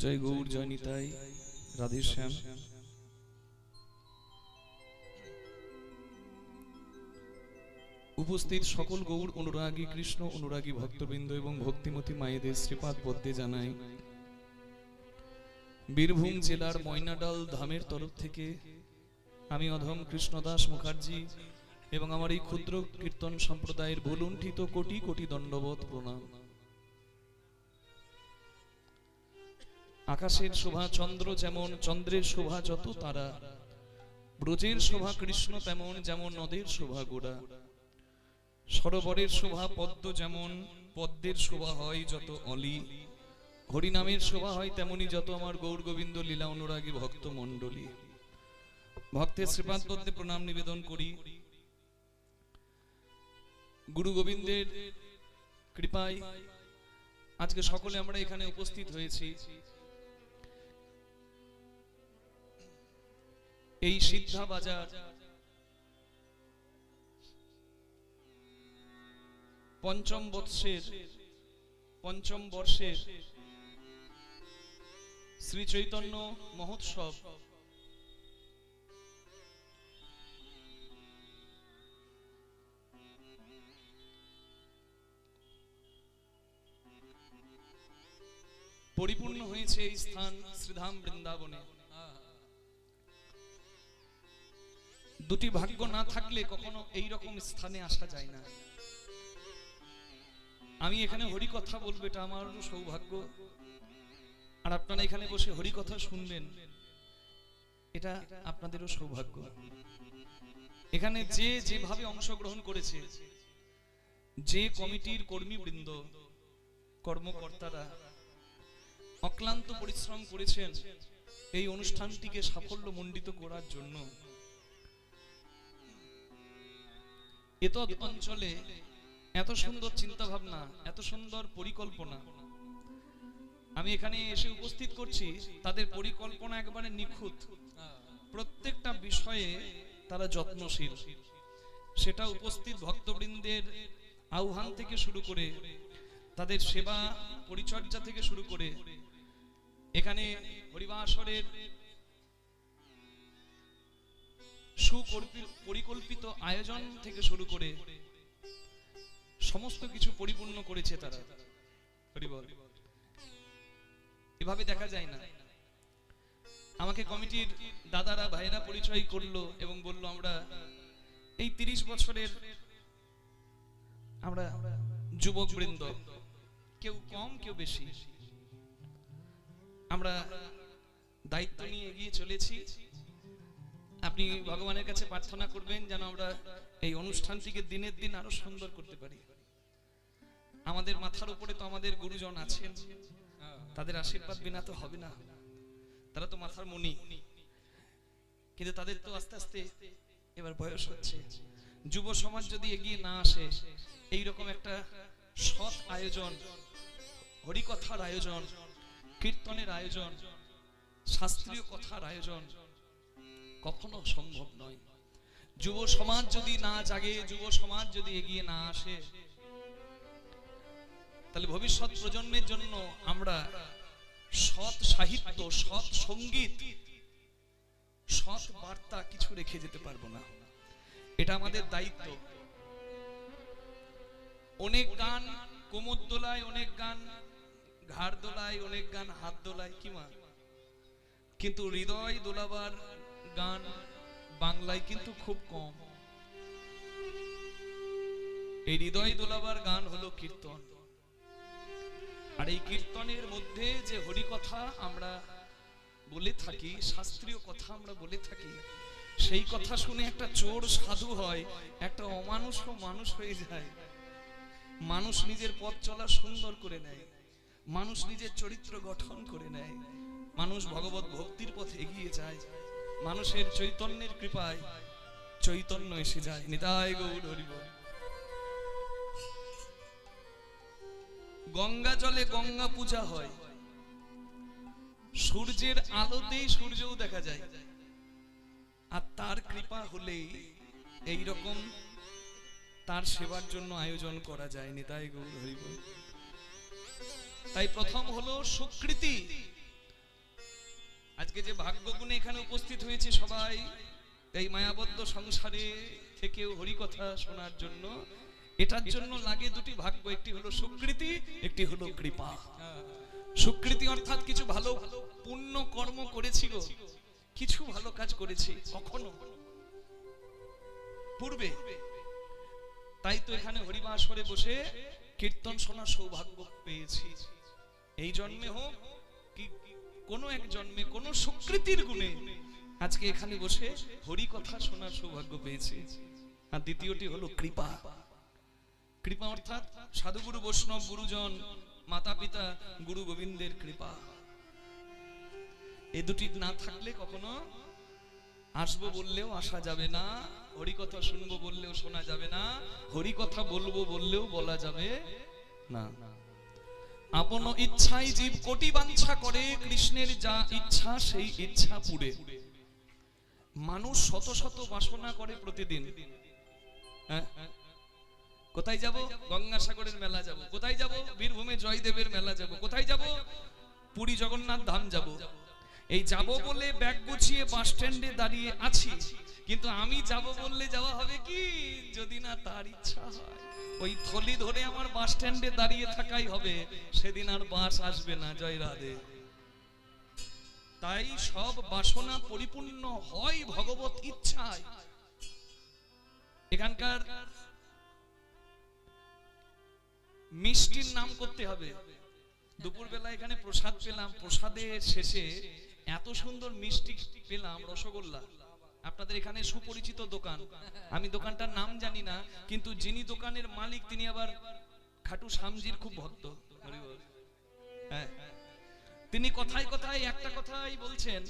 জয় গৌর, জয় নিতাই। রাধে শ্যাম। উপস্থিত সকল গৌর, অনুরাগী, কৃষ্ণ, অনুরাগী ভক্তবৃন্দ এবং ভক্তিমতী মায়েদের শ্রীপাদ পদ্মে জানাই। বীরভূম জেলার ময়নাডাল ধামের তরফ থেকে আমি অধম কৃষ্ণদাস মুখার্জি এবং আমার এই ক্ষুদ্র কীর্তন সম্প্রদায়ের ভুলুণ্ঠিত কোটি কোটি দণ্ডবোধ প্রণাম। আকাশের শোভা চন্দ্র যেমন চন্দ্রের শোভা যত তারা, ব্রজের শোভা কৃষ্ণ তেমন যেমন নদের শোভা গোড়া। সরোবরের শোভা পদ্ম যেমন, পদ্মের শোভা হয় যত অলি। হরিনামের শোভা হয় তেমনি যত আমার গৌর গোবিন্দ লীলা অনুরাগী ভক্ত মণ্ডলী। ভক্তের শ্রীপাদ পদ্মে প্রণাম নিবেদন করি। গুরু গোবিন্দের কৃপায় আজকে সকলে আমরা এখানে উপস্থিত হয়েছি। এই সিদ্ধা বাজার। পঞ্চম বৎসের, পঞ্চম বর্ষের শ্রী চৈতন্য মহোৎসব। পরিপূর্ণ হয়েছে এই স্থান শ্রীধাম বৃন্দাবনে। দুটি ভাগ্য না থাকলে কখনো এই রকম স্থানে আসা যায় না। আমি এখানে হরি কথা বলব, এটা আমার সৌভাগ্য। আর আপনারা এখানে বসে হরি কথা শুনবেন, এটা আপনাদেরও সৌভাগ্য। এখানে যে যেভাবে অংশগ্রহণ করেছে, যে কমিটির কর্মীবৃন্দ, কর্মকর্তারা অক্লান্ত পরিশ্রম করেছেন এই অনুষ্ঠানটিকে সাফল্য মণ্ডিত করার জন্য। এত অঞ্চলে এত সুন্দর চিন্তা ভাবনা এত সুন্দর পরিকল্পনা। আমি এখানে এসে উপস্থিত করছি, তাদের পরিকল্পনা একবারে নিখুঁত। প্রত্যেকটা বিষয়ে তারা যত্নশীল। সেটা উপস্থিত ভক্তবৃন্দের আহ্বান থেকে শুরু করে, তাদের সেবা পরিচর্যা থেকে শুরু করে, এখানে হরিবাসরের সুপরিকল্পিত আয়োজন থেকে শুরু করে সমস্ত কিছু পরিপূর্ণ করেছে তারা। এভাবে দেখা যায় না। আমাকে কমিটির দাদারা ভাইরা পরিচয় করল এবং বলল, আমরা এই তিরিশ বছরের আমরা যুবক বৃন্দ কেউ কম, কেউ বেশি, আমরা দায়িত্ব নিয়ে এগিয়ে চলেছি। আপনি ভগবানের কাছে প্রার্থনা করবেন যেন আমরা এই অনুষ্ঠানটিকে দিনের দিন আরও সুন্দর করতে পারি। আমাদের মাথার উপরে তো আমাদের গুরুজন আছেন। তাদের আশীর্বাদ বিনা তো হবে না। তারা তো মাথার মনি কিন্তু তাদের তো আস্তে আস্তে এবার বয়স হচ্ছে। যুব সমাজ যদি এগিয়ে না আসে এই রকম একটা সৎ আয়োজন, হরিকথার আয়োজন, কীর্তনের আয়োজন, শাস্ত্রীয় কথার আয়োজন কখনো সম্ভব নয়। যুব সমাজ যদি না জাগে, যুব সমাজ যদি এগিয়ে না আসে, তাহলে ভবিষ্যৎ প্রজন্মের জন্য আমরা সৎ সাহিত্য, সৎ সংগীত, সৎ বার্তা কিছু রেখে যেতে পারব না। এটা আমাদের দায়িত্ব। অনেক গান কোমর দোলায়, অনেক গান ঘাড় দোলায়, অনেক গান হাত দোলায়, কি মা? কিন্তু হৃদয় দোলাবার গান বাংলায় কিন্তু খুব কম। এই হৃদয় দোলাবার গান হলো কীর্তন। আর এই কীর্তনের মধ্যে যে হরি কথা আমরা বলে থাকি, শাস্ত্রীয় কথা আমরা বলে থাকি, সেই কথা শুনে একটা চোর সাধু হয়, একটা অমানুষ মানুষ হয়ে যায়। মানুষ নিজের পথ চলা সুন্দর করে নেয়, মানুষ নিজের চরিত্র গঠন করে নেয়, মানুষ ভগবত ভক্তির পথে এগিয়ে যায়। মানুষের চৈতন্যের কৃপায় চৈতন্য এসে যায়। নিতাই গৌর হরিব গঙ্গা জলে গঙ্গা পূজা হয়। সূর্যের আলোতেই সূর্যও দেখা যায়। আর তার কৃপা হলেই এই রকম তার সেবার জন্য আয়োজন করা যায়। নিতাই গৌর হরিব তাই প্রথম হলো সুকৃতি। আজকে যে ভাগ্যগুণে এখানে উপস্থিত হয়েছে সবাই, এই মায়াবদ্ধ সংসারে থেকেও হরিকথা শোনার জন্য, এটার জন্য লাগে দুটি ভাগ্য, একটি হলো সুকৃতি, একটি হলো কৃপা। সুকৃতি অর্থাৎ কিছু ভালো পুণ্য কর্ম করেছি গো, কিছু ভালো কাজ করেছি, কখনো। পূর্বে, তাই তো এখানে হরিবাসরে বসে কীর্তন শোনার সৌভাগ্য পেয়েছি। এই জন্মে হোক, কি কোনো এক জন্মে, কোনো সুকৃতির গুণে আজকে এখানে বসে হরি কথা শোনার সৌভাগ্য পেয়েছি। আর দ্বিতীয়টি হলো কৃপা। কৃপা অর্থাৎ সাধুগুরু, বৈষ্ণব, গুরুজন মাতা পিতা গুরু গোবিন্দের কৃপা। এ দুটি না থাকলে কখনো আসব বললেও আসা যাবে না, হরি কথা শুনব বললেও শোনা যাবে না, হরি কথা বলব বললেও বলা যাবে না। আপন ইচ্ছাই জীব কোটি বাঞ্ছা করে, কৃষ্ণের যা ইচ্ছা সেই ইচ্ছা পুরে মানুষ শত শত বাসনা করে প্রতিদিন। হ্যাঁ? কোথায় যাব? গঙ্গাসাগরের মেলা যাব। কোথায় যাব? বীরভূমে জয়দেবের মেলা যাব। কোথায় যাব? পুরী জগন্নাথ ধাম যাব। এই যাব বলে ব্যাগ গুছিয়ে বাস স্ট্যান্ডে দাঁড়িয়ে আছি। কিন্তু আমি যাব বললে যাওয়া হবে কি? যদি না তার ইচ্ছা হয়। ওই থলি ধরে আমার বাস স্ট্যান্ডে দাঁড়িয়ে থাকাই হবে। সেদিন আর বাস আসবে না, জয় রাধে। তাই সব বাসনা পরিপূর্ণ হয় ভগবত ইচ্ছায়। এখানকার মিষ্টির নাম করতে হবে। দুপুরবেলা এখানে প্রসাদ পেলাম। প্রসাদের শেষে এত সুন্দর মিষ্টি পেলাম, রসগোল্লা। আপনাদের এখানে সুপরিচিত দোকান। আমি দোকানটার নাম জানি না, কিন্তু যিনি দোকানের মালিক, তিনি আবার খাটু সামজির খুব ভক্ত। হ্যাঁ। তিনি কথায় কথায় একটা কথাই বলছেন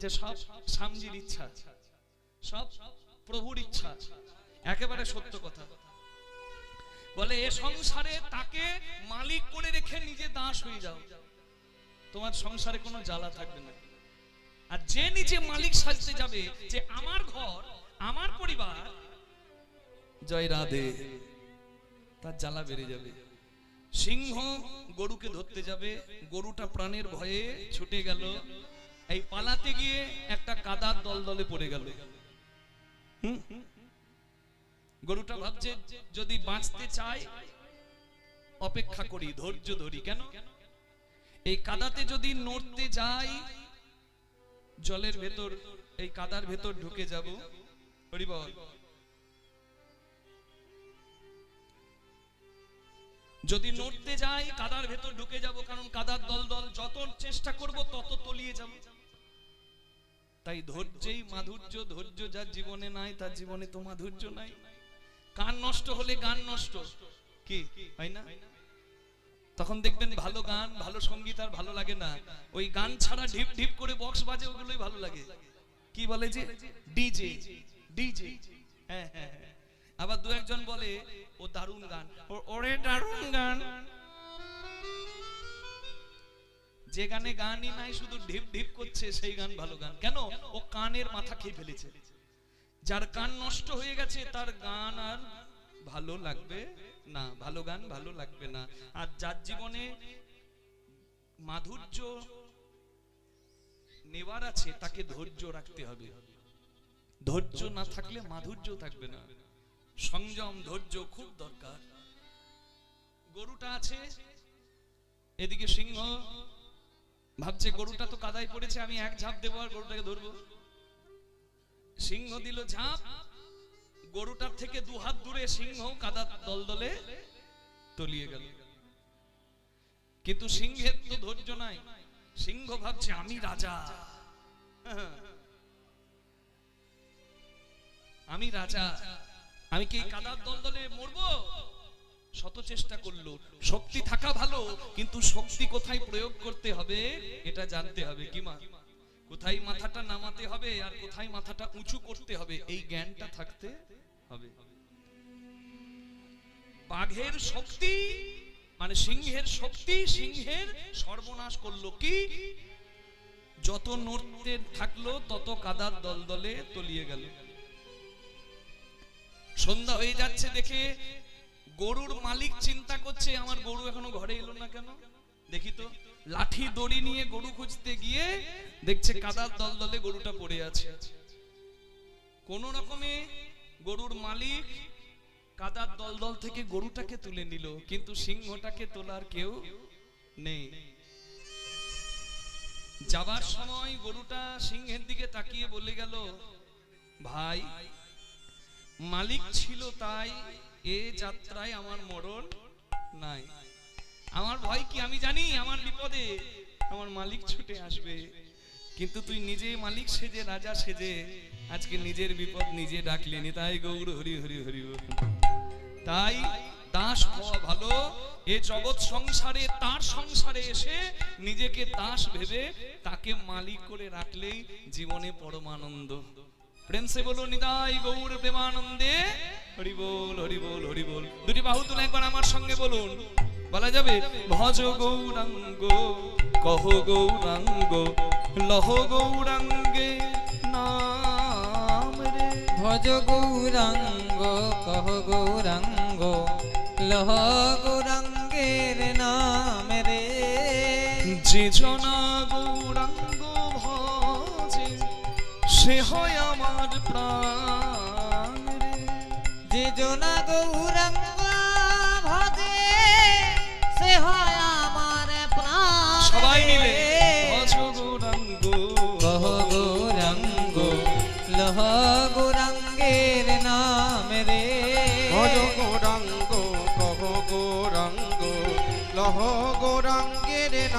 যে সব সামজির ইচ্ছা, সব প্রভুর ইচ্ছা, একেবারে সত্য কথা। বলে, এ সংসারে তাকে মালিক করে রেখে নিজে দাস হয়ে যাও। তোমার সংসারে কোনো জ্বালা থাকবে না। আর যে নিজে মালিক সাজতে যাবে, যে আমার ঘর, আমার পরিবার, জয় রাধে। তার জ্বালা বেড়ে যাবে। সিংহ গরুকে ধরতে যাবে, গরুটা প্রাণের ভয়ে ছুটে গেল। এই পালাতে গিয়ে একটা কাদার দলদলে পড়ে গেল? গরুটা ভাবছে, যদি বাঁচতে চাই অপেক্ষা করি, ধৈর্য ধরি। কেন কেন? এই কাদাতে যদি নড়তে যাই, জলের ভেতর, এই কাদার ভেতর ঢুকে যাব। হরিবল যদি নড়তে যাই, কাদার ভেতর ঢুকে যাব, কারণ কাদার দল দল যত চেষ্টা করব, তত তলিয়ে যাব। তাই ধৈর্যই মাধুর্য, ধৈর্য যার জীবনে নাই, তার জীবনে তো মাধুর্য নাই। কান নষ্ট হলে গান নষ্ট। কি? হয় না? তখন দেখবেন ভালো গান, ভালো সংগীত আর ভালো লাগে না। ওই গান ছাড়া ঢিপ ঢিপ করে বক্স বাজে, ওগুলোই ভালো লাগে। কি বলে যে? DJ DJ. হ্যাঁ হ্যাঁ হ্যাঁ। আবার দু একজন বলে, ও দারুণ গান। ওরে দারুণ গান। যে গানে গানই নাই, শুধু ঢিপ ঢিপ করছে, সেই গান ভালো গান। কেন? ও কানের মাথা খেয়ে ফেলেছে। যার কান নষ্ট হয়ে গেছে, তার গান আর ভালো লাগবে না, ভালো গান ভালো লাগবে না। আর যার জীবনে মাধুর্য নেবার আছে, তাকে ধৈর্য রাখতে হবে। ধৈর্য না থাকলে মাধুর্য থাকবে না। সংযম, ধৈর্য খুব দরকার। গরুটা আছে, এদিকে সিংহ ভাবছে, গরুটা তো কাদায় পড়েছে, আমি এক ঝাঁপ দেবো আর গরুটাকে ধরবো? সিংহ দিল, ঝাঁপ। গরুটার থেকে দু হাত দূরে সিংহ কাদা দলদলে তলিয়ে গেল। কিন্তু সিংহের তো ধৈর্য নাই। সিংহ ভাবছে, আমি রাজা। আমি রাজা। আমি কি কাদার দলদলে মরবো? শত চেষ্টা করল। শক্তি থাকা ভালো, কিন্তু শক্তি কোথায় প্রয়োগ করতে হবে, এটা জানতে হবে। কি মা? কোথায় মাথাটা নামাতে হবে আর কোথায় মাথাটা উঁচু করতে হবে? এই জ্ঞানটা থাকতে হবে। বাঘের শক্তি মানে সিংহের শক্তি, সিংহের সর্বনাশ করল কি? যত নড়তে থাকল, তত কাদার দলদলে তলিয়ে গেল। সন্ধ্যা হয়ে যাচ্ছে দেখে গরুর মালিক চিন্তা করছে, আমার গরু এখনও ঘরে এলো না কেন? দেখি তো, লাঠি দড়ি নিয়ে গরু খুঁজতে গিয়ে দেখছে কাদার দলদলে গরুটা পড়ে আছে। কোন রকমে গরুর মালিক কাদার দলদল থেকে গরুটাকে তুলে নিল, কিন্তু সিংহটাকে তোলার কেউ নেই। যাবার সময় গরুটা সিংহের দিকে তাকিয়ে বলে গেল, ভাই, মালিক ছিল তাই এ যাত্রায় আমার মরণ নাই। আমার ভয় কি আমি জানি? আমার বিপদে আমার মালিক ছুটে আসবে। কিন্তু তুই নিজে মালিক সেজে, রাজা সেজে আজকে নিজের বিপদ নিজে ডাকলে নি, তাই গৌর, হরি হরি হরি তাই দাস হওয়া ভালো, এ জগৎ সংসারে, তার সংসারে এসে নিজেকে দাস ভেবে তাকে মালিক করে রাখলেই জীবনে পরমানন্দ। প্রেম সে বলো নিতাই গৌর প্রেমানন্দে। হরি বল হরি বল হরি বল। দুটি বাহু তুলে একবার আমার সঙ্গে বলুন। বলা যাবে, ভজ গৌরাঙ্গ, কহ গৌরাঙ্গ, লহ গৌরাঙ্গে ভজ গৌরাঙ্গ কহ গৌরঙ্গ লহ গৌরাঙ্গের নাম রে। যে জনা গৌরাঙ্গ ভজে সে হয় আমার প্রাণ রে। যে জনা গৌরাঙ্গ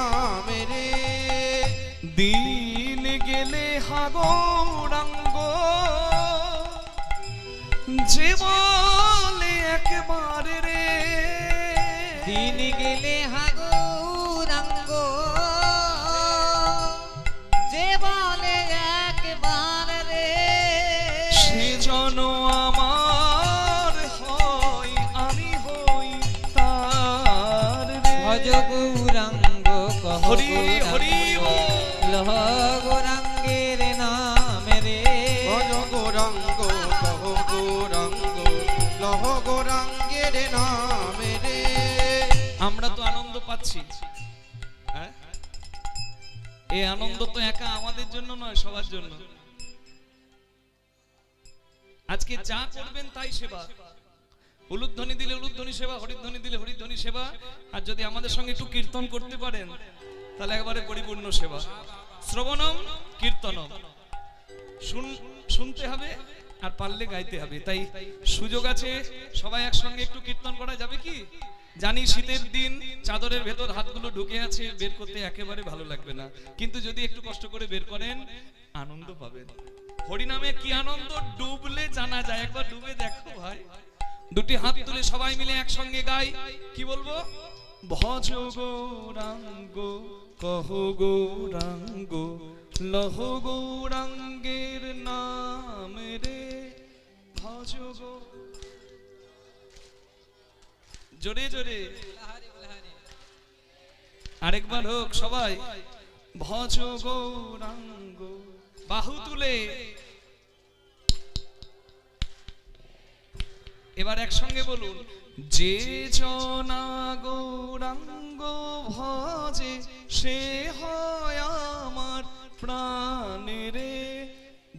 গৌরাঙ্গের নামে রে দিন গেলে হাগরঙ্গ। জীবনে একবার রে। দিন গেলে হাগৌরাঙ্গ হরি হরি। লহ গৌরাঙ্গের নাম রে। ভজ গৌরাঙ্গ কহ গৌরাঙ্গ লহ গৌরাঙ্গের নামে রে। আমরা তো আনন্দ পাচ্ছি। হ্যাঁ? এই আনন্দ তো একা আমাদের জন্য নয় সবার জন্য। আজকে যা করবেন তাই সেবা। উলুধ্বনি দিলে উলুধ্বনি সেবা হরিধ্বনি দিলে হরিধ্বনি সেবা। আর যদি আমাদের সঙ্গে একটু কীর্তন করতে পারেন তাহলে একবারে পরিপূর্ণ সেবা। শ্রবণম, কীর্তনম। শুন, শুনতে হবে আর পারলে গাইতে হবে। তাই সুযোগ আছে, সবাই একসঙ্গে একটু কীর্তন করা যাবে কি? জানি শীতের দিন চাদরের ভেতর হাতগুলো ঢুকে আছে, বের করতে একেবারে ভালো লাগবে না। কিন্তু যদি একটু কষ্ট করে বের করেন, আনন্দ পাবেন। হরিনামে কি আনন্দ? ডুবলে জানা যায়। একবার ডুবে দেখো ভাই। দুটি হাত তুলে সবাই মিলে একসঙ্গে গাই। কি বলব? ভজ গৌরাঙ্গ কহ গৌরাঙ্গ লহ গৌরাঙ্গের নাম রে ভজ জোরে জোরে। আরেকবার হোক সবাই। ভজ গৌরাঙ্গ বাহু তুলে। এবার একসঙ্গে বলুন, যে জনা গৌরাঙ্গ ভজে সে হয় আমার প্রাণের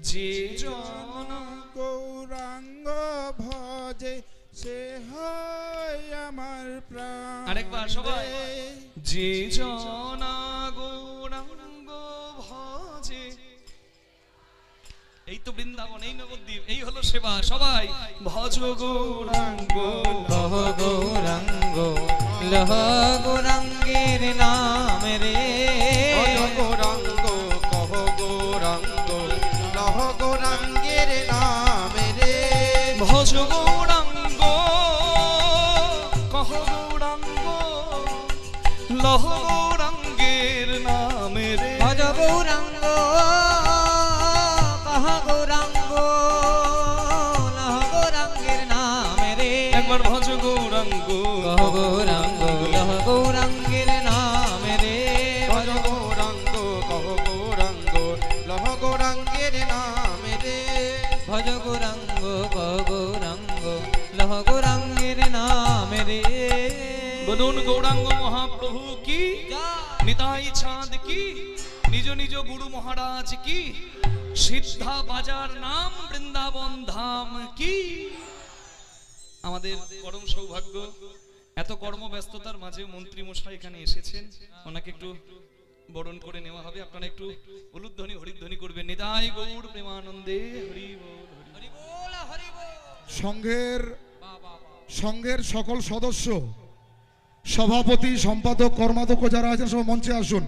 যে জনা গৌরাঙ্গ ভজে সে হয় আমার প্রাণ আরেকবার সবাই। যে জনা গৌরাঙ্গ ভজে এই তো বৃন্দাবন এই নবদ্বীপ এই হলো সেবা সবাই। ভজ গৌরাঙ্গ কহ গৌরাঙ্গ। লহ গৌরাঙ্গের নাম রে ভজ কহ গৌরাঙ্গ লহ গৌরাঙ্গের নামে রে ভজ গৌরাঙ্গ কহ গৌরাঙ্গ লহ গৌরাঙ্গের নামে রে ভজ গৌরাঙ্গ কহ গৌরাঙ্গ লহ গৌরাঙ্গের নাম রে একবার ভজ গৌরাঙ্গ কহ গৌরাঙ্গ মহারাজ কি? সিদ্ধা বাজার নাম বৃন্দাবন ধাম কি? আমাদের পরম সৌভাগ্য, এত কর্মব্যস্ততার মাঝে মন্ত্রী মশাই এখানে এসেছেন। ওনাকে একটু বরণ করে নেওয়া হবে। আপনারা একটু উলুধ্বনি, হরিধ্বনি করবেন। নিতাই গৌর প্রেমানন্দে, হরি সংঘের সংঘের সকল সদস্য, সভাপতি, সম্পাদক, কর্মাধ্যক্ষ যারা আছেন, সব মঞ্চে আসুন।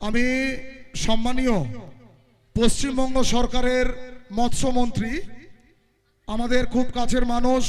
আমি সম্মানীয় পশ্চিমবঙ্গ সরকারের মৎস্যমন্ত্রী আমাদের খুব কাছের মানুষ